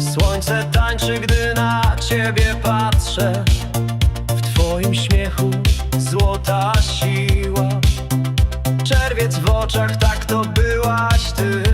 Słońce tańczy, gdy na ciebie patrzę. W twoim śmiechu złota siła. Czerwiec w oczach, tak to byłaś ty.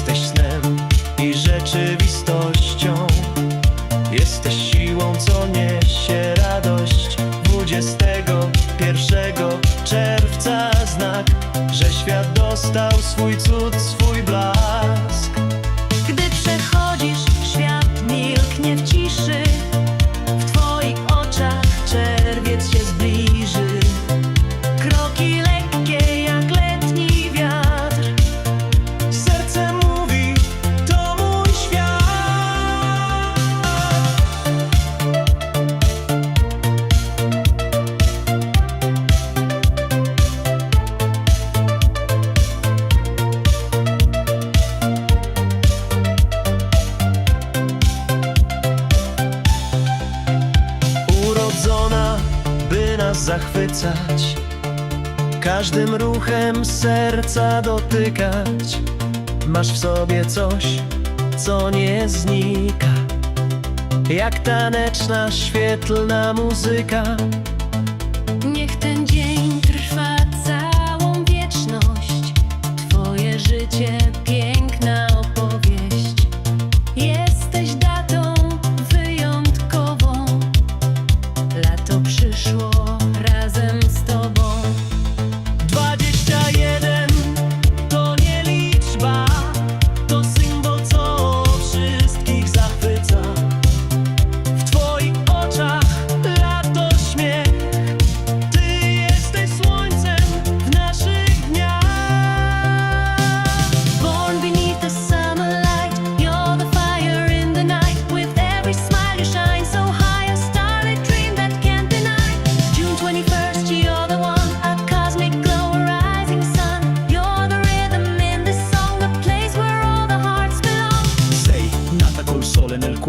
Jesteś snem i rzeczywistością Jesteś siłą, co niesie radość 21 czerwca znak, że świat dostał swój cud, swój blask. Zachwycać, każdym ruchem serca dotykać. Masz w sobie coś, co nie znika, jak taneczna, świetlna muzyka.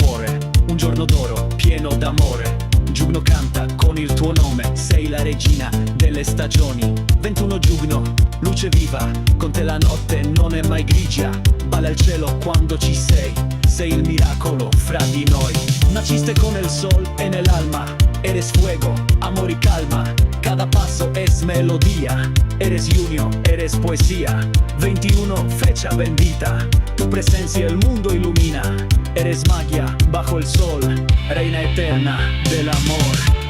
Cuore, un giorno d'oro pieno d'amore. Giugno canta con il tuo nome, sei la regina delle stagioni. 21 giugno, luce viva, con te la notte non è mai grigia. Balla il cielo quando ci sei, sei il miracolo fra di noi. Naciste con el sol en el alma, eres fuego, amor y calma. Cada paso es melodía, eres junio, eres poesía. 21, fecha bendita, tu presencia el mundo ilumina. Eres magia bajo el sol, reina eterna del amor.